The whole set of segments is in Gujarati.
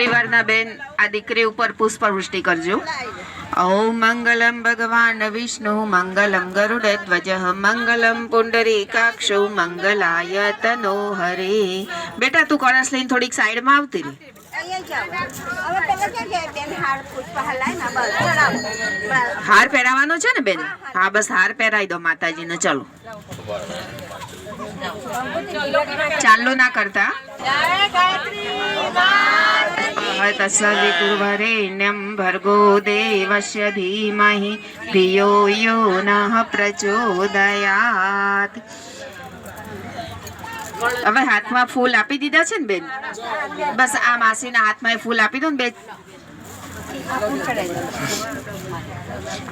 પરિવારના બેન, આ દીકરી ઉપર પુષ્પવૃષ્ટિ કરજો. ઓમ મંગલમ ભગવાન વિષ્ણુ, મંગલમ ગરુડધ્વજ મંગલમ પુંડરીકાક્ષો, મંગલાય તનો હરે. બેટા, તું કોરસ લઈને થોડીક સાઈડમાં આવતી રહી. હાર પહેરાવાનો છે ને બેન? હા, બસ હાર પહેરાવી દો માતાજીને, ચલો. ચાલો ના કરતા. તસવિતુર્વરેણ્યં ભર્ગો દેવસ્ય ધીમહિ ધિયો યો નઃ પ્રચોદયાત. હવે હાથમાં ફૂલ આપી દીધા છે ને બેન? બસ આ માસીના હાથમાં ફૂલ આપી દો ને બે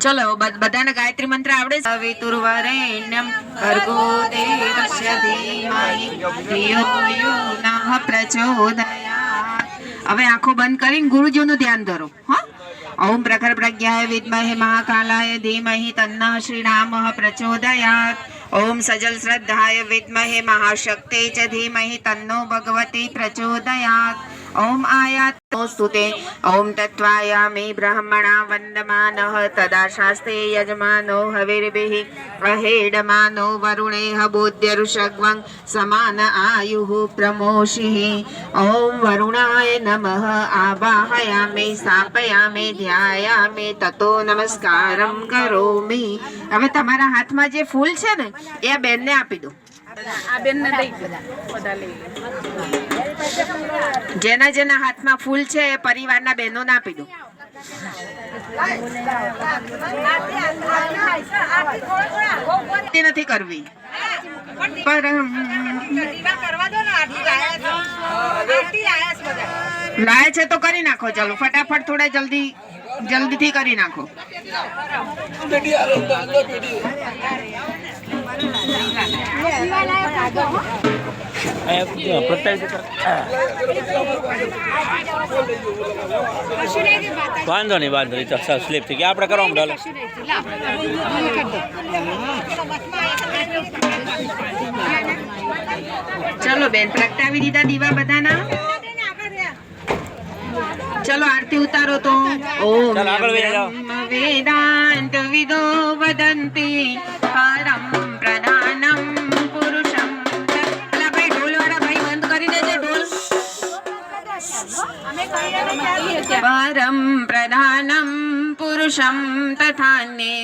ચલો બધાને ગાયત્રી મંત્ર આવડે છે. સવિતુર્વરેણ્યં ભર્ગો દેવસ્ય ધીમહિ ધિયો યો નઃ પ્રચોદયાત. હવે આંખો બંધ કરીને ગુરુજીનું ધ્યાન ધરો હા. ઓમ પ્રખર પ્રજ્ઞાય વિદ્મહે મહાકાલાય ધીમહિ તન્નઃ શ્રીરામઃ પ્રચોદયાત. ઓમ સજલ શ્રદ્ધાય વિદ્મહે મહાશક્તે ચ ધીમહિ તન્નો ભગવતી પ્રચોદયાત. ઓમ આયાત સ્તુતે ઓમ તત્વાયામે બ્રહ્મણા વંદમાનઃ તદા શાસ્તે યજમાનો હવિર્ભિः અહેડમાનો વરુણે હબોધ્ય ઋષગ્વં સમાન આયુઃ પ્રમોષિः ઓમ વરુણાય નમઃ આવાહયામે સ્થાપયામે ધ્યાયામે તતો નમસ્કારમ કરોમી હવે તમારા હાથમાં જે ફૂલ છે ને, એ જેના જેના હાથમાં ફૂલ છે એ પરિવારના બહેનોને આપી દો. નથી કરવી. પર છે તો કરી નાખો ચાલો. ફટાફટ થોડા જલ્દી, જલ્દીથી કરી નાખો. વાંધો નહીં વાંધો નહીં તો સ્લીપ થઈ ગયા આપણે કરવા ડાલો ચલો બેન પ્રગટાવી દીધા દીવા બધાના ચલો આરતી ઉતારો તો ઓમ ચાલો, આગળ વહી જાઓ. બ્રહ્મ વેદાંત વિદો વદંતી પરમ द्वारं प्रधानं पुरुषं तथान्ये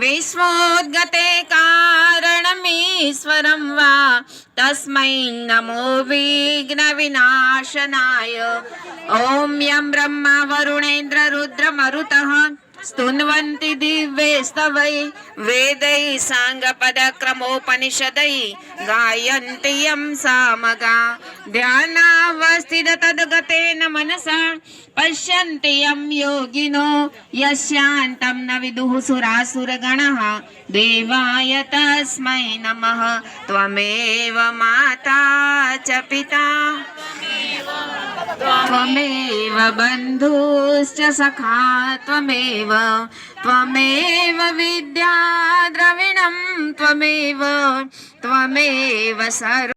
विश्वोद्गते कारणमीश्वरं वा तस्मै नमो विघ्नविनाशनाय ॐ यं ब्रह्मा वरुणेन्द्ररुद्रमरुतः स्तुन्वन्ति दिव्यैस्तवै वेदैः साङ्गपदक्रमोपनिषदैः गायन्ति यं सामगा ध्यानावस्थित तद्गतेन मनसा पश्यन्ति यं योगिनो यस्यान्तं न विदुः सुरासुरगणः देवाय तस्मै नमः त्वमेव माता च पिता त्वमेव बन्धुश्च सखा त्वमेव त्वमेव विद्या द्रविणं त्वमेव त्वमेव सर्व